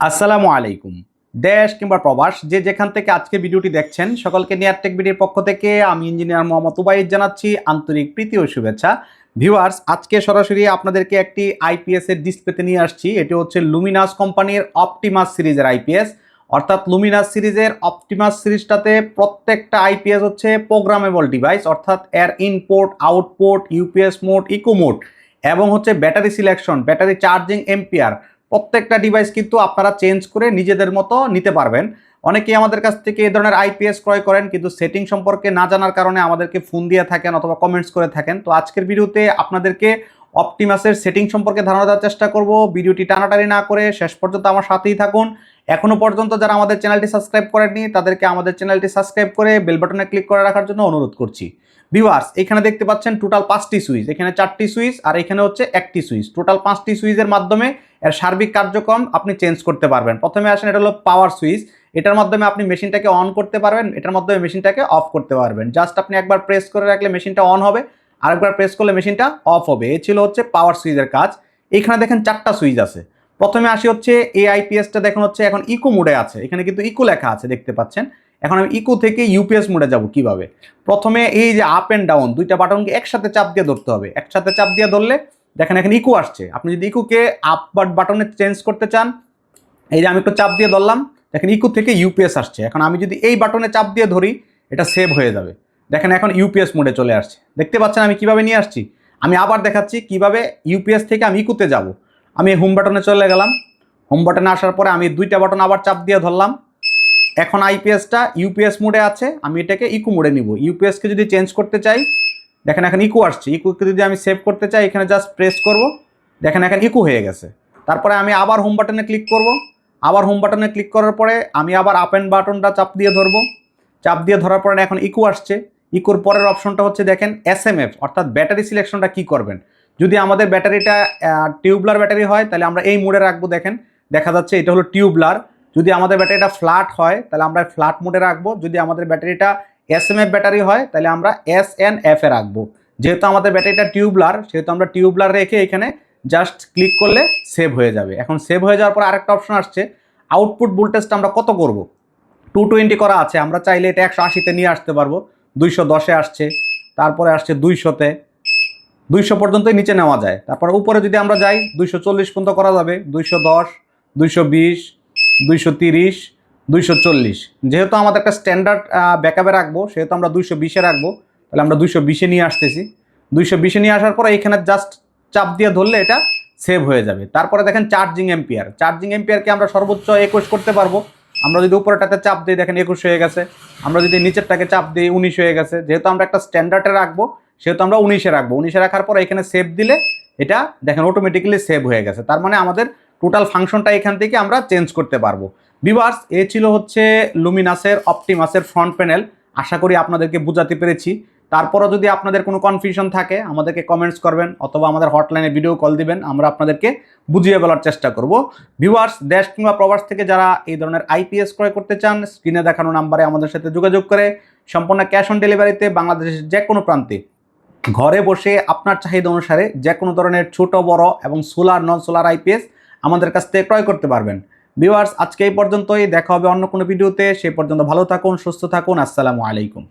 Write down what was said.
আসসালামু আলাইকুম। দেশ কিংবা প্রবাস, যে যেখান থেকে আজকে ভিডিওটি দেখছেন, সকলকে নিয়ার টেক ভিডিওর পক্ষ থেকে আমি ইঞ্জিনিয়ার মোহাম্মদ উবাইদ জানাচ্ছি আন্তরিক প্রীতি ও শুভেচ্ছা। ভিউয়ার্স, আজকে সরাসরি আপনাদেরকে একটি আইপিএস এর ডিসপ্লেতে নিয়ে আসছি। এটি হচ্ছে লুমিনাস কোম্পানির অপটিমাস সিরিজের আইপিএস অর্থাৎ লুমিনাস সিরিজের অপটিমাস সিরিজটাতে প্রত্যেকটা আইপিএস হচ্ছে প্রোগ্রামেবল ডিভাইস অর্থাৎ এর input output UPS mode eco mode এবং হচ্ছে battery selection battery charging ampere প্রত্যেকটা ডিভাইস কিন্তু আপনারা চেঞ্জ করে নিজেদের মতো নিতে পারবেন। অনেকেই আমাদের কাছ থেকে এই ধরনের আইপিএস ক্রয় করেন, কিন্তু সেটিং সম্পর্কে না জানার কারণে আমাদেরকে ফোন দিয়ে থাকেন অথবা কমেন্টস করে থাকেন। তো আজকের ভিডিওতে আপনাদেরকে অপটিমাসের সেটিং সম্পর্কে ধারণা দেওয়ার চেষ্টা করব। ভিডিওটি টানাটানি না করে শেষ পর্যন্ত আমার সাথেই থাকুন। এখনও পর্যন্ত যারা আমাদের চ্যানেলটি সাবস্ক্রাইব করেননি, তাদেরকে আমাদের চ্যানেলটি সাবস্ক্রাইব করে বেল বাটনে ক্লিক করে রাখার জন্য অনুরোধ করছি। ভিউয়ার্স, এখানে দেখতে পাচ্ছেন টোটাল পাঁচটি সুইচ, এখানে চারটি সুইচ আর এখানে হচ্ছে একটি সুইচ। টোটাল পাঁচটি সুইচের মাধ্যমে এর সার্বিক কার্যক্রম আপনি চেঞ্জ করতে পারবেন। প্রথমে আসেন, এটা হলো পাওয়ার সুইচ। এটার মাধ্যমে আপনি মেশিনটাকে অন করতে পারবেন, এটার মাধ্যমে মেশিনটাকে অফ করতে পারবেন। জাস্ট আপনি একবার প্রেস করে রাখলে মেশিনটা অন হবে। আরেকবার প্রেস করলে মেশিনটা অফ হবে। এ ছিল হচ্ছে পাওয়ার সুইচের কাজ। এখানে দেখেন চারটা সুইচ আছে। প্রথমে আসি হচ্ছে এআইপিএসটা আইপিএসটা দেখুন হচ্ছে এখন ইকো মোডে আছে। এখানে কিন্তু ইকো লেখা আছে, দেখতে পাচ্ছেন। এখন আমি ইকো থেকে ইউপিএস মোডে যাব কীভাবে? প্রথমে এই যে আপ অ্যান্ড ডাউন দুইটা বাটনকে একসাথে চাপ দিয়ে ধরতে হবে। একসাথে চাপ দিয়ে ধরলে দেখেন এখানে ইকো আসছে। আপনি যদি ইকোকে আপ বাটনে চেঞ্জ করতে চান, এই যে আমি একটু চাপ দিয়ে ধরলাম, দেখেন ইকো থেকে ইউপিএস আসছে। এখন আমি যদি এই বাটনে চাপ দিয়ে ধরি, এটা সেভ হয়ে যাবে। দেখেন এখন ইউপিএস মোডে চলে আসছে। দেখতে পাচ্ছেন আমি কীভাবে নিয়ে আসছি? আমি আবার দেখাচ্ছি কীভাবে ইউপিএস থেকে আমি ইকোতে যাব। আমি হোম বাটনে চলে গেলাম। হোম বাটনে আসার পরে আমি দুইটা বাটন আবার চাপ দিয়ে ধরলাম। এখন আইপিএসটা ইউপিএস মোডে আছে। আমি এটাকে ইকো মোডে নিব। ইউপিএসকে যদি চেঞ্জ করতে চাই, দেখেন এখন ইকো আসছে। ইকোকে যদি আমি সেভ করতে চাই, এখানে জাস্ট প্রেস করব। দেখেন এখন ইকো হয়ে গেছে। তারপরে আমি আবার হোম বাটনে ক্লিক করব। আবার হোম বাটনে ক্লিক করার পরে আমি আবার আপ অ্যান্ড বাটনটা চাপ দিয়ে ধরবো। চাপ দিয়ে ধরার পরে এখন ইকো আসছে। ইকোর পরের অপশনটা হচ্ছে দেখেন এস অর্থাৎ ব্যাটারি সিলেকশনটা কী করবেন? যদি আমাদের ব্যাটারিটা টিউবলার ব্যাটারি হয়, তাহলে আমরা এই মোডে রাখব দেখেন, দেখা যাচ্ছে এটা হলো টিউবলার। যদি আমাদের ব্যাটারিটা ফ্ল্যাট হয়, তাহলে আমরা ফ্ল্যাট মোডে রাখব। যদি আমাদের ব্যাটারিটা এস ব্যাটারি হয়, তাহলে আমরা এস এন এফ রাখব। যেহেতু আমাদের ব্যাটারিটা টিউবলার, সেহেতু আমরা টিউবলার রেখে এখানে জাস্ট ক্লিক করলে সেভ হয়ে যাবে। এখন সেভ হয়ে যাওয়ার পর আরেকটা অপশন আসছে, আউটপুট ভোল্টেজটা আমরা কত করব? টু টোয়েন্টি করা আছে, আমরা চাইলে এটা একশো আশিতে নিয়ে আসতে পারব। দুইশো দশে আসছে, তারপরে আসছে দুইশোতে। দুইশো পর্যন্তই নিচে নেওয়া যায়। তারপর উপরে যদি আমরা যাই, দুইশো চল্লিশ পর্যন্ত করা যাবে। দুইশো দশ, দুইশো বিশ, দুইশো তিরিশ, দুইশো চল্লিশ। যেহেতু আমাদের একটা স্ট্যান্ডার্ড ব্যাকআপে রাখব, সেহেতু আমরা দুইশো বিশে রাখব, তাহলে আমরা দুইশো বিশে নিয়ে আসতেছি। দুইশো বিশে নিয়ে আসার পরে এইখানে জাস্ট চাপ দিয়ে ধরলে এটা সেভ হয়ে যাবে। তারপরে দেখেন চার্জিং এম্পিয়ার চার্জিং এম্পিয়ারকে আমরা সর্বোচ্চ একুশ করতে পারব। আমরা যদি উপরেটাতে চাপ দিই, দেখেন একুশ হয়ে গেছে। আমরা যদি নিচেরটাকে চাপ দিই, উনিশ হয়ে গেছে। যেহেতু আমরা একটা স্ট্যান্ডার্ডে রাখব, সেহেতু আমরা উনিশে রাখব। উনিশে রাখার পর এখানে সেভ দিলে এটা দেখেন অটোমেটিক্যালি সেভ হয়ে গেছে। তার মানে আমাদের টোটাল ফাংশনটা এখান থেকে আমরা চেঞ্জ করতে পারব। বিভার্স এ ছিল হচ্ছে লুমিনাসের অপটিমাসের ফ্রন্ট প্যানেল আশা করি আপনাদেরকে বোঝাতে পেরেছি। তারপরও যদি আপনাদের কোনো কনফিউশন থাকে, আমাদেরকে কমেন্টস করবেন অথবা আমাদের হটলাইনে ভিডিও কল দিবেন, আমরা আপনাদেরকে বুঝিয়ে বলার চেষ্টা করব। ভিউয়ার্স দেশ কিংবা প্রবাস থেকে যারা এই ধরনের আইপিএস ক্রয় করতে চান স্ক্রিনে দেখানো নাম্বারে আমাদের সাথে যোগাযোগ করে সম্পূর্ণ ক্যাশ অন ডেলিভারিতে বাংলাদেশের যে কোনো প্রান্তে ঘরে বসে আপনার চাহিদা অনুসারে যে কোনো ধরনের ছোট, বড় এবং সোলার নন সোলার আইপিএস আমাদের কাছ থেকে ক্রয় করতে পারবেন। ভিউয়ার্স আজকে এই পর্যন্তই। দেখা হবে অন্য কোনো ভিডিওতে সেই পর্যন্ত ভালো থাকুন, সুস্থ থাকুন। আসসালামু আলাইকুম।